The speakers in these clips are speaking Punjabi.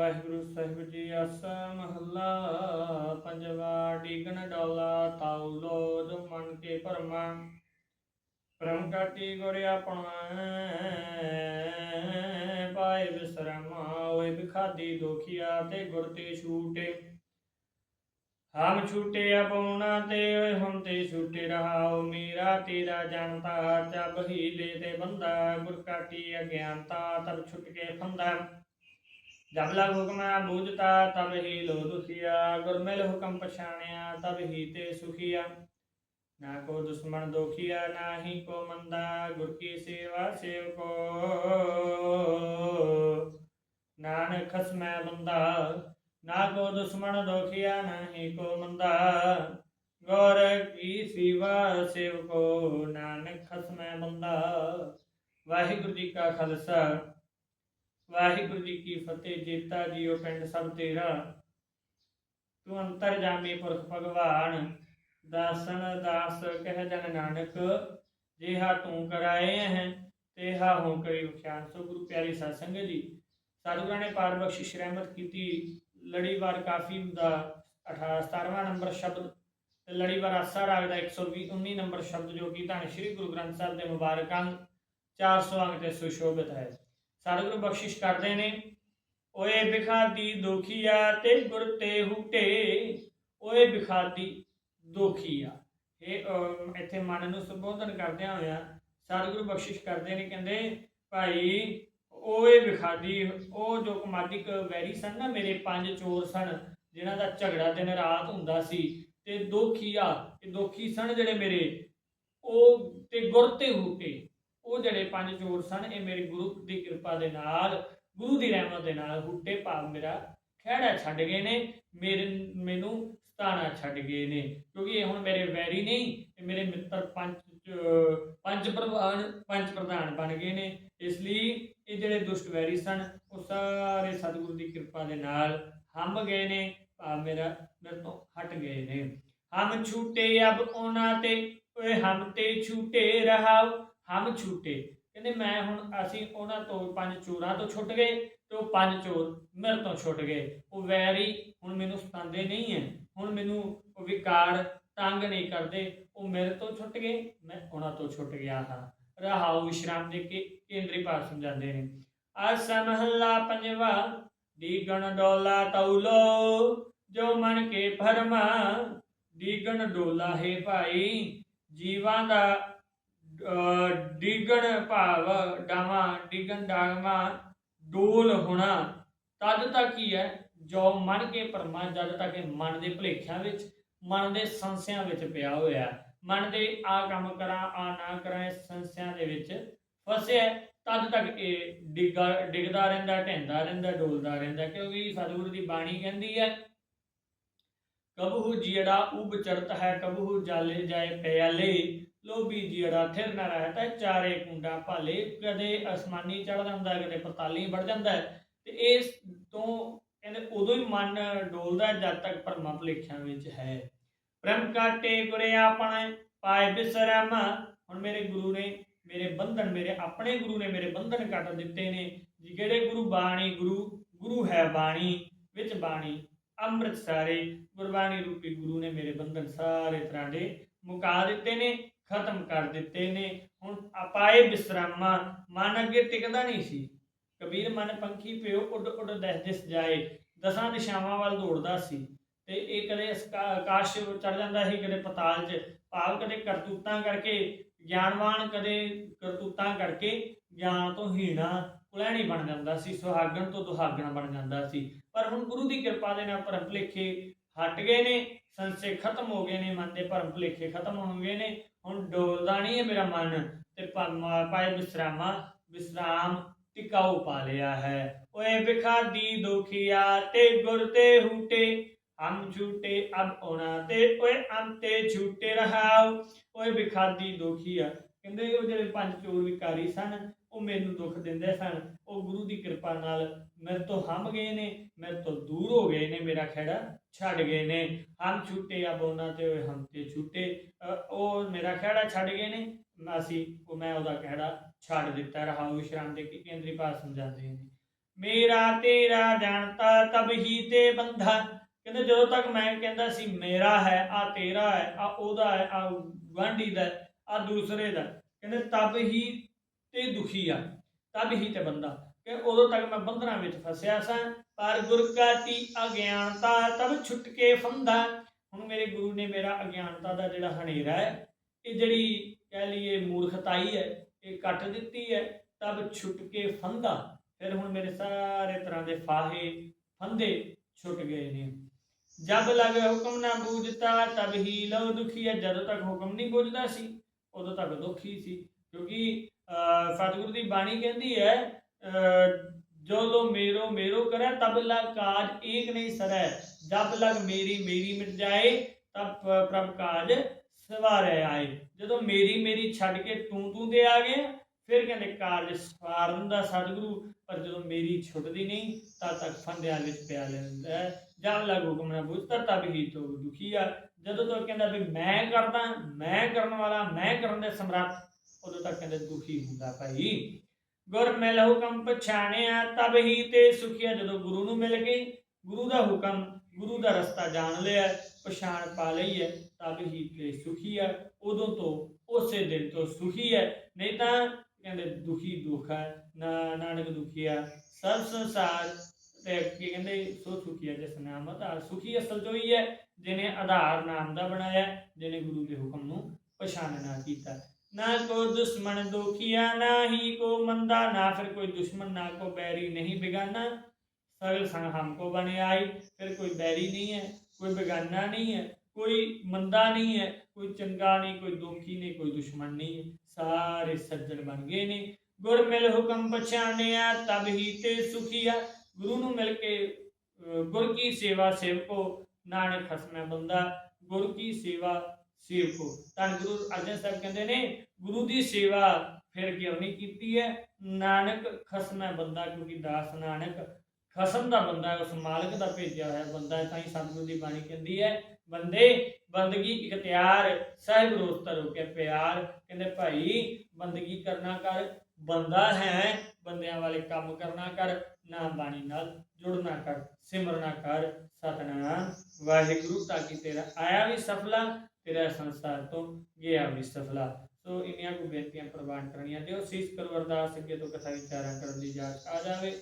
ਵਾਹਿਗੁਰੂ ਸਾਹਿਬ ਜੀ ਆਸਾ ਮਹੱਲਾ ਪੰਜਵਾ ਡੀਗਣ ਡੋਲਾ ਤਾਉ ਲੋ ਮਨ ਕੇ ਭਰਮਾ। ਪ੍ਰਮ ਕਾਟੀ ਗੁਰ ਆਪਣਾ ਪਾਏ ਵਿਸਰਮਾ, ਓਏ ਬਿਖਾਦੀ ਦੁਖੀਆ ਤੇ ਗੁਰ ਤੇ ਛੂਟੇ। ਹਮ ਛੂਟੇ ਅਪਉਣਾ ਤੇ ਓਏ ਹਮ ਤੇ ਛੂਟੇ ਰਹਾਓ ਮੇਰਾ ਤੇਰਾ ਜਾਣਤਾ ਜਬ ਹੀਲੇ ਤੇ ਬੰਦਾ, ਗੁਰ ਕਾਟੀ ਅਗਿਆਨਤਾ, ਤਬ ਛੁਟ ਕੇ ਫੰਦਾ। ਜਬ ਲਗ ਹੁਕਮਾ ਬੂਝਤਾ ਤਬ ਹੀ ਲੋ ਦੁਖੀਆ, ਗੁਰਮਿਲ ਹੁਕਮ ਪਛਾਣਿਆ, ਤਬ ਹੀ ਤੇ ਸੁਖੀਆ। ਨਾ ਕੋ ਦੁਸ਼ਮਣ ਦੋਖੀਆ ਨਾ ਹੀ ਕੋ ਮੰਦਾ, ਗੁਰ ਕੀ ਸੇਵਾ ਸੇਵਕੋ। ਨਾਨਕ ਖਸਮੈ ਬੰਦਾ, ਨਾ ਕੋ ਦੁਸ਼ਮਣ ਦੋਖੀਆ ਨਾ ਹੀ ਕੋ ਮੰਦਾ। ਗੌਰ ਕੀ ਸੇਵਾ ਸੇਵਕੋ, ਨਾਨਕ ਖਸਮੈ ਬੰਦਾ। ਵਾਹਿਗੁਰੂ ਜੀ ਕਾ ਖਾਲਸਾ। ਵਾਹਿਗੁਰੂ ਜੀ ਕੀ ਫਤਿਹ, ਜੀਤਾ ਜੀਓ ਪਿੰਡ ਸਭ ਤੇਰਾ। ਤੂੰ ਅੰਤਰ ਜਾਮੀ ਪੁਰਖ ਭਗਵਾਨ, ਦਾਸਨ ਦਾਸ ਕਹਿ ਜਨ ਨਾਨਕ। ਜਿਹਾ ਤੂੰ ਕਰਾਏ ਹੈ, ਤੇਹਾ ਹੋ ਕਰੀ ਵਿਖਿਆਨ ਸੋ ਗੁਰੂ ਪਿਆਰੀ ਸਾਧ ਸੰਗਤ ਜੀ ਸਾਧੂਆਂ ਨੇ ਪਾਰ ਬਖਸ਼ਿਸ਼ ਰਹਿਮਤ ਕੀਤੀ। ਲੜੀਵਾਰ ਕਾਫੀ ਦਾ 18 17ਵਾਂ ਨੰਬਰ ਸ਼ਬਦ। ਤੇ ਲੜੀਵਾਰ ਆਸਾ ਰਾਗ ਦਾ 120 19 ਨੰਬਰ ਸ਼ਬਦ ਜੋ ਕਿ ਧੰਨ ਸ਼੍ਰੀ ਗੁਰੂ ਗ੍ਰੰਥ ਸਾਹਿਬ ਦੇ ਮੁਬਾਰਕ ਅੰਗ 400 ਅੰਗ ਤੇ ਸੁਸ਼ੋਭਿਤ ਹੈ। ਸਤਿਗੁਰੂ ਬਖਸ਼ਿਸ਼ ਕਰਦੇ ਨੇ। ਓਏ ਬਿਖਾਦੀ ਦੁਖੀਆ ਤੇ ਗੁਰ ਤੇ ਹੂਟੇ, ਓਏ ਬਿਖਾਦੀ ਦੁਖੀਆ। ਇਹ ਇੱਥੇ ਮਨ ਨੂੰ ਸੰਬੋਧਨ ਕਰਦਿਆਂ ਹੋਇਆ ਸਤਿਗੁਰੂ ਬਖਸ਼ਿਸ਼ ਕਰਦੇ ਨੇ, ਕਹਿੰਦੇ, ਭਾਈ, ਓਏ ਵਿਖਾਦੀ ਉਹ ਜੋ ਕਮਾਦਿਕ ਵੈਰੀ ਸਨ ਨਾ, ਮੇਰੇ ਪੰਜ ਚੋਰ ਸਨ, ਜਿਨ੍ਹਾਂ ਦਾ ਝਗੜਾ ਦਿਨ ਰਾਤ ਹੁੰਦਾ ਸੀ, ਤੇ ਦੋਖੀਆ ਇਹ ਦੋਖੀ ਸਨ ਜਿਹੜੇ ਮੇਰੇ ਉਹ ਤੇ ਗੁਰ ਤੇ ਹੂਟੇ। ਉਹ ਜਿਹੜੇ ਪੰਜ ਚੋਰ ਸਨ, ਇਹ ਮੇਰੇ ਗੁਰੂ ਦੀ ਕਿਰਪਾ ਦੇ ਨਾਲ, ਗੁਰੂ ਦੀ ਰਹਿਮਤ ਦੇ ਨਾਲ ਹੁੱਟੇ ਭਾਵ ਮੇਰਾ ਖਹਿੜਾ ਛੱਡ ਗਏ ਨੇ, ਮੇਰੇ, ਮੈਨੂੰ ਸਤਾਣਾ ਛੱਡ ਗਏ ਨੇ। ਕਿਉਂਕਿ ਇਹ ਹੁਣ ਮੇਰੇ ਵੈਰੀ ਨਹੀਂ, ਇਹ ਮੇਰੇ ਮਿੱਤਰ ਪੰਜ ਪੰਜ ਪ੍ਰਧਾਨ ਪੰਜ ਪ੍ਰਧਾਨ ਬਣ ਗਏ ਨੇ। ਇਸ ਲਈ ਇਹ ਜਿਹੜੇ ਦੁਸ਼ਟ ਵੈਰੀ ਸਨ, ਉਹ ਸਾਰੇ ਸਤਿਗੁਰੂ ਦੀ ਕਿਰਪਾ ਦੇ ਨਾਲ ਹੰਬ ਗਏ ਨੇ, ਭਾਵ ਮੇਰਾ ਮੇਰੇ ਤੋਂ ਹਟ ਗਏ ਨੇ। ਹਮ ਛੂਟੇ, ਅਬ ਉਹਨਾਂ ਤੇ, ਓਏ ਹਮ ਤੇ ਛੂਟੇ ਰਹਾਉ ਹਮ ਛੂਟੇ ਕਹਿੰਦੇ, ਮੈਂ ਹੁਣ ਅਸੀਂ ਉਹਨਾਂ ਤੋਂ ਪੰਜ ਚੋਰਾਂ ਤੋਂ ਛੁੱਟ ਗਏ ਤੇ ਉਹ ਪੰਜ ਚੋਰ ਮੇਰੇ ਤੋਂ ਛੁੱਟ ਗਏ। ਉਹ ਵੈਰੀ ਹੁਣ ਮੈਨੂੰ ਸਤਾਉਂਦੇ ਨਹੀਂ ਹੈ ਹੁਣ ਮੈਨੂੰ ਉਹ ਵਿਕਾਰ ਤੰਗ ਨਹੀਂ ਕਰਦੇ। ਉਹ ਮੇਰੇ ਤੋਂ ਛੁੱਟ ਗਏ, ਮੈਂ ਉਹਨਾਂ ਤੋਂ ਛੁੱਟ ਗਿਆ ਹਾਂ। ਰਹਾਉ ਵਿਸ਼ਰਾਮ ਦੇ ਕੇ ਕੇਂਦਰੀ ਭਾਵ ਸਮਝਾਉਂਦੇ ਨੇ। ਆਸਾ ਮਹੱਲਾ ਪੰਜਵਾ ਦੀਗਣ ਡੋਲਾ ਤੌਲੋ, ਜੋ ਮਨ ਕੇ ਭਰਮਾ ਦੀਗਣ ਡੋਲਾ ਹੈ ਭਾਈ, ਜੀਵਾਂ ਦਾ ਡਿਗਣ ਭਾਵ, ਡਾਵਾਂ, ਡਿਗਣ ਡਾਵਾਂ, ਡੋਲ ਹੋਣਾ, ਤਦ ਤੱਕ ਹੀ ਹੈ? ਜੋ ਮਨ ਕੇ ਪਰਮਾ, ਜਦ ਤੱਕ ਇਹ ਮਨ ਦੇ ਭੁਲੇਖਿਆਂ ਵਿੱਚ, ਮਨ ਦੇ ਸੰਸਿਆਂ ਵਿੱਚ ਪਿਆ ਹੋਇਆ, ਮਨ ਦੇ ਆ ਕੰਮ ਕਰਾਂ, ਆ ਨਾ ਕਰਾਂ, ਇਸ ਸੰਸਿਆਂ ਦੇ ਵਿੱਚ ਫਸਿਆ ਤਦ ਤੱਕ ਇਹ ਡਿੱਗਾ, ਡਿੱਗਦਾ ਰਹਿੰਦਾ, ਢਹਿੰਦਾ ਰਹਿੰਦਾ, ਡੋਲਦਾ ਰਹਿੰਦਾ, ਕਿਉਂਕਿ ਸਤਿਗੁਰੂ ਦੀ ਬਾਣੀ ਕਹਿੰਦੀ ਹੈ, ਕਬਹੂ ਜੀੜਾ ਉਬ ਚੜਤ ਹੈ, ਕਬਹੂ ਜਾਲੇ ਜਾਏ ਪਿਆਲੇ ਲੋਭੀ ਜੀੜਾ ਥਿਰ ਨਾ ਰਹਤਾ ਚਾਰੇ ਕੁੰਡਾ ਭਾਲੇ, ਕਦੇ ਅਸਮਾਨੀ ਚੜ ਜਾਂਦਾ ਕਦੇ ਪਤਾਲੀ ਵੜ ਜਾਂਦਾ ਤੇ ਇਸ ਤੋਂ ਕਹਿੰਦੇ ਉਦੋਂ ਹੀ ਮਨ ਡੋਲਦਾ ਜਦ ਤੱਕ ਭਰਮਾਂ ਭੁਲੇਖਿਆਂ ਵਿੱਚ ਹੈ। ਬ੍ਰਹਮ ਕਾਟੇ ਗੁਰੇ ਆਪਣੇ ਪਾਏ ਬਿਸਰਮ ਹੁਣ ਮੇਰੇ ਗੁਰੂ ਨੇ ਮੇਰੇ ਬੰਧਨ, ਮੇਰੇ ਆਪਣੇ ਗੁਰੂ ਨੇ ਮੇਰੇ ਬੰਧਨ ਕੱਟ ਦਿੱਤੇ ਨੇ। ਜਿਹੜੇ ਗੁਰੂ? ਬਾਣੀ, ਗੁਰੂ ਗੁਰੂ ਹੈ ਬਾਣੀ, ਵਿੱਚ ਬਾਣੀ, ਅੰਮ੍ਰਿਤ ਸਾਰੇ। ਗੁਰਬਾਣੀ ਰੂਪੀ ਗੁਰੂ ਨੇ ਮੇਰੇ ਬੰਧਨ ਸਾਰੇ ਤਰ੍ਹਾਂ ਦੇ ਮੁਕਾ ਦਿੱਤੇ ਨੇ। ਖਤਮ ਕਰ ਦਿੱਤੇ ਨੇ। ਹੁਣ ਆਪਾਏ ਬਿਸਰਾਮਾ, ਮਨ ਅੱਗੇ ਟਿਕਦਾ ਨਹੀਂ ਸੀ। ਕਬੀਰ ਮਨ ਪੰਖੀ ਪਿਓ ਉੱਡ ਉੱਡ ਦਸ ਦਿਸ ਜਾਏ, ਦਸਾਂ ਦਿਸ਼ਾਵਾਂ ਵੱਲ ਦੌੜਦਾ ਸੀ। ਤੇ ਇਹ ਕਦੇ ਆਕਾਸ਼ ਚੜ ਜਾਂਦਾ ਸੀ, ਕਦੇ ਪਤਾਲ 'ਚ। ਭਾਵ ਕਦੇ ਕਰਤੂਤਾਂ ਕਰਕੇ, ਗਿਆਨਵਾਨ ਕਦੇ ਕਰਤੂਤਾਂ ਕਰਕੇ, ਗਿਆਨ ਤੋਂ ਹੀਣਾ ਕੁਲੈਣੀ ਬਣ ਜਾਂਦਾ ਸੀ, ਸੁਹਾਗਣ ਤੋਂ ਦੁਹਾਗਣ ਬਣ ਜਾਂਦਾ ਸੀ। ਪਰ ਹੁਣ ਗੁਰੂ ਦੀ ਕਿਰਪਾ ਦੇ ਨਾਲ ਭਰਮ ਭੁਲੇਖੇ ਹਟ ਗਏ ਨੇ, ਸੰਸੇ ਖਤਮ ਹੋ ਗਏ ਨੇ, ਮਨ ਦੇ ਭਰਮ ਭੁਲੇਖੇ ਖਤਮ ਹੋ ਗਏ ਨੇ, ਹੁਣ ਡੋਲਦਾ ਨਹੀਂ ਹੈ ਮੇਰਾ ਮਨ, ਤੇ ਪਾਏ ਵਿਸਰਾਮਾ ਵਿਸਰਾਮ ਟਿਕਾਊ ਪਾ ਲਿਆ ਹੈ। ਓਏ ਬਿਖਾਦੀ ਦੁਖੀਆ, ਤੇ ਗੁਰ ਤੇ ਹੂਟੇ, ਹਮ ਝੂਟੇ ਅਬ ਹੋਣਾ ਤੇ, ਓਏ ਹਮ ਤੇ ਝੂਟੇ ਰਹਾਉ। ਓਏ ਬਿਖਾਦੀ ਦੁਖੀਆ, ਕਹਿੰਦੇ ਉਹ ਜਿਹੜੇ ਪੰਜ ਚੋਰ ਵਿਕਾਰੀ ਸਨ ਉਹ ਮੈਨੂੰ ਦੁੱਖ ਦਿੰਦੇ ਸਨ। ਉਹ ਗੁਰੂ ਦੀ ਕਿਰਪਾ ਨਾਲ ਮੇਰੇ ਤੋਂ ਹਮ ਗਏ ਨੇ, ਮੇਰੇ ਤੋਂ ਦੂਰ ਹੋ ਗਏ ਨੇ, ਮੇਰਾ ਖੇੜਾ ਛੱਡ ਗਏ ਨੇ। ਹਮ ਛੁੱਟੇ ਅਬ ਉਹਨਾਂ ਤੇ ਓਏ ਹਮ ਤੇ ਛੁੱਟੇ। ਉਹ ਮੇਰਾ ਖੇੜਾ ਛੱਡ ਗਏ ਨੇ। ਅਸੀਂ ਉਹ ਮੈਂ ਉਹਦਾ ਖੇੜਾ ਛੱਡ ਦਿੱਤਾ। ਰਹਾ ਵਿਸ਼ਰਾਮ ਦੇ ਕੇਂਦਰੀ ਭਾਸ਼ਾ ਸਮਝਾਉਂਦੇ ਨੇ। ਮੇਰਾ ਤੇਰਾ ਜਾਣਤਾ ਤਬ ਹੀ ਤੇ ਬੰਧਾ। ਕਹਿੰਦੇ ਜਦੋਂ ਤੱਕ ਮੈਂ ਕਹਿੰਦਾ ਸੀ ਮੇਰਾ ਹੈ ਆ ਤੇਰਾ ਹੈ ਆ ਉਹਦਾ ਹੈ ਆ ਗੁਆਂਢੀ ਦਾ ਆ ਦੂਸਰੇ ਦਾ ਕਹਿੰਦੇ ਤਬ ਹੀ ਤੇ ਦੁਖੀ ਆ। ਤਬ ਹੀ ਤੇ ਬੰਦਾ ਕਿ ਉਦੋਂ ਤੱਕ ਮੈਂ ਬੰਧਨਾਂ ਵਿੱਚ ਫਸਿਆ ਸਾਂ, ਪਰ ਗੁਰ ਕਾ ਤੀ ਅਗਿਆਨਤਾ ਤਬ ਛੁੱਟ ਫੰਦਾ। ਹੁਣ ਮੇਰੇ ਗੁਰੂ ਨੇ ਮੇਰਾ ਅਗਿਆਨਤਾ ਦਾ ਜਿਹੜਾ ਹਨੇਰਾ ਹੈ, ਇਹ ਜਿਹੜੀ ਕਹਿ ਲਈਏ ਮੂਰਖਤਾਈ ਹੈ, ਇਹ ਕੱਟ ਦਿੱਤੀ ਹੈ, ਤਬ ਛੁੱਟ ਕੇ ਫੰਦਾ। ਫਿਰ ਹੁਣ ਮੇਰੇ ਸਾਰੇ ਤਰ੍ਹਾਂ ਦੇ ਫਾਹੇ ਫੰਦੇ ਛੁੱਟ ਗਏ ਨੇ। ਜਬ ਲਗ ਹੁਕਮ ਨਾ ਬੂਝਤਾ, ਤਬ ਹੀ ਲਉ ਦੁਖੀ ਹੈ। ਜਦੋਂ ਤੱਕ ਹੁਕਮ ਨਹੀਂ ਬੁਝਦਾ ਸੀ, ਉਦੋਂ ਤੱਕ ਦੁਖੀ ਸੀ, ਕਿਉਂਕਿ ਸਤਿਗੁਰੂ ਦੀ ਬਾਣੀ ਕਹਿੰਦੀ ਹੈ ਜੋ ਲੋ ਮੇਰੋ ਮੇਰੋ ਕਰੇ, ਤਬ ਲਗ ਕਾਜ ਏਕ ਨਹੀਂ ਸਰੈ। ਜਬ ਲਗ ਮੇਰੀ ਮੇਰੀ ਮਿਟ ਜਾਏ, ਤਬ ਪ੍ਰਭ ਕਾਜ ਸਵਾਰੇ ਆਏ। ਜਦੋਂ ਮੇਰੀ ਮੇਰੀ ਛੱਡ ਕੇ ਤੂੰ ਤੂੰ ਦੇ ਆ ਗਏ, ਫਿਰ ਕਹਿੰਦੇ ਕਾਰਜ ਸਵਾਰਨ ਦਾ ਸਤਿਗੁਰੂ, ਪਰ ਜਦੋਂ ਮੇਰੀ ਛੁੱਟਦੀ ਨਹੀਂ, ਤਦ ਤੱਕ ਫੰਦਿਆਂ ਵਿੱਚ ਪਿਆ ਲੈਂਦਾ ਜਦ ਲਗ ਹੁਕਮ ਨਾ ਬੁਝਤਾ ਤਬ ਹੀ ਤੋ ਦੁਖੀ ਆ। ਜਦੋਂ ਤੱਕ ਕਹਿੰਦਾ ਵੀ ਮੈਂ ਕਰਦਾ, ਮੈਂ ਕਰਨ ਵਾਲਾ, ਮੈਂ ਕਰਨ ਦੇ ਸਮਰੱਥ ਉਦੋਂ ਤੱਕ ਕਹਿੰਦੇ ਦੁਖੀ ਹੁੰਦਾ ਭਾਈ। ਗੁਰ ਮਿਲ ਹੁਕਮ ਪਛਾਣਿਆ ਤਬ ਹੀ ਤੇ ਸੁਖੀਆ ਜਦੋਂ ਗੁਰੂ ਨੂੰ ਮਿਲ ਗਈ। ਗੁਰੂ ਦਾ ਹੁਕਮ, ਗੁਰੂ ਦਾ ਰਸਤਾ ਜਾਣ ਲਿਆ, ਪਛਾਣ ਪਾ ਲਈ ਹੈ, ਤਬ ਹੀ ਤੇ ਸੁਖੀ ਹੈ। ਉਦੋਂ ਤੋਂ ਉਸੇ ਦਿਨ ਤੋਂ ਸੁਖੀ ਹੈ। ਨਹੀਂ ਤਾਂ ਕਹਿੰਦੇ ਦੁਖੀ ਦੁਖ ਹੈ, ਨਾ ਨਾਨਕ ਦੁਖੀਆ ਸਭ ਸੰਸਾਰ ਤੇ ਕੀ ਕਹਿੰਦੇ, ਸੋ ਸੁਖੀਆ ਜਿਸ ਨਾਮ ਆਧਾਰ ਸੁਖੀ ਅਸਲ ਜੋ ਹੀ ਹੈ, ਜਿਹਨੇ ਆਧਾਰ ਨਾਮ ਦਾ ਬਣਾਇਆ, ਜਿਹਨੇ ਗੁਰੂ ਦੇ ਹੁਕਮ ਨੂੰ ਪਛਾਣਨਾ ਕੀਤਾ। ਨਾ ਕੋ ਦੁਸ਼ਮਣ ਦੁਖੀਆ, ਨਾ ਹੀ ਕੋ ਮੰਦਾ, ਨਾ ਫਿਰ ਕੋਈ ਦੁਸ਼ਮਣ, ਨਾ ਕੋ ਬੈਰੀ ਨਹੀਂ ਬਿਗਾਨਾ। ਸਗਲ ਸੰਗ ਹਮਕੋ ਬਣੇ ਆਈ, ਫਿਰ ਕੋਈ ਬੈਰੀ ਨਹੀਂ ਹੈ, ਕੋਈ ਬਿਗਾਨਾ ਨਹੀਂ ਹੈ, ਕੋਈ ਮੰਦਾ ਨਹੀਂ ਹੈ, ਕੋਈ ਚੰਗਾ ਨਹੀਂ, ਕੋਈ ਦੁਖੀ ਨਹੀਂ, ਕੋਈ ਦੁਸ਼ਮਣ ਨਹੀਂ ਸਾਰੇ ਸੱਜਣ ਬਣ ਗਏ ਨੇ। ਗੁਰ ਮਿਲ ਹੁਕਮ ਪਛਾਣਿਆ, ਤਬ ਹੀ ਤੇ ਸੁਖੀਆ। ਗੁਰੂ ਨੂੰ ਮਿਲ ਕੇ ਗੁਰ ਕੀ ਸੇਵਾ ਸੇਵਕੋ, ਨਾਨਕ ਖਸਮੈ ਬੰਦਾ। ਗੁਰ ਕੀ ਸੇਵਾ ਸੇਵਕੋ। ਤਾਂ ਗੁਰੂ ਅਰਜਨ ਸਾਹਿਬ ਕਹਿੰਦੇ ਨੇ, ਗੁਰੂ ਦੀ ਸੇਵਾ ਫਿਰ ਕਿਉਂ ਨਹੀਂ ਕੀਤੀ ਹੈ? ਨਾਨਕ ਖਸਮੈ ਬੰਦਾ, ਕਿਉਂਕਿ ਦਾਸ ਨਾਨਕ ਖਸਮ ਦਾ ਬੰਦਾ ਉਸ ਮਾਲਕ ਦਾ ਭੇਜਿਆ ਹੋਇਆ ਬੰਦਾ ਹੈ, ਤਾਂ ਹੀ ਸਤਿਗੁਰੂ ਦੀ ਬਾਣੀ ਕਹਿੰਦੀ ਹੈ, ਬੰਦੇ, ਬੰਦਗੀ ਇਖਤਿਆਰ ਸਾਹਿਬ ਰੋਸਤਰ ਹੋ ਪਿਆਰ। ਕਹਿੰਦੇ, ਭਾਈ, ਬੰਦਗੀ ਕਰਨਾ ਕਰ, ਬੰਦਾ ਹੈ, ਬੰਦਿਆਂ ਵਾਲੇ ਕੰਮ ਕਰਨਾ ਕਰ ਨਾਮ ਬਾਣੀ ਨਾਲ ਜੁੜਨਾ ਕਰ, ਸਿਮਰਨਾ ਕਰ, ਸਤਨਾਮ ਵਾਹਿਗੁਰੂ, ਤਾਂ ਕਿ ਤੇਰਾ ਆਇਆ ਵੀ ਸਫਲਾ ਤੇਰਾ ਸੰਸਾਰ ਤੋਂ ਗਿਆ ਵੀ ਸੋ ਇੰਨੀਆਂ ਕੁ ਬੇਨਤੀਆਂ ਪ੍ਰਵਾਨ ਕਰਨੀਆਂ ਦਿਓ। ਸੀਸ ਕਰੋ ਅਰਦਾਸ ਅੱਗੇ ਤੋਂ ਕਥਾ ਵਿਚਾਰਾਂ ਕਰਨ ਦੀ ਜਾਚ ਆ ਜਾਵੇ।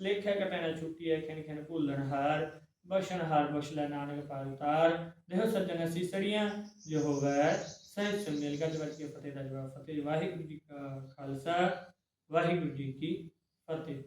ਲੇਖਿਆ ਕਟਣਾ ਛੁੱਟੀ ਹੈ, ਖਿਣ ਖਿਣ ਭੁੱਲਣ ਹਾਰ, ਬਖਸ਼ਣ ਹਾਰ ਬਖਸ਼ ਲੈ ਨਾਨਕ ਪਾਰ ਉਤਾਰ। ਦੇਹ ਸੱਜਣ ਅਸੀਸੜੀਆਂ ਜੋ ਹੋਵੇ ਸਹਿਜ ਸੁਮੇਲ ਗੱਜ ਵੱਜ ਕੇ ਫਤਿਹ ਦਾ ਜਵਾਬ। ਫਤਿਹ ਵਾਹਿਗੁਰੂ ਜੀ ਕਾ ਖਾਲਸਾ, ਵਾਹਿਗੁਰੂ ਜੀ ਕੀ ਫਤਿਹ।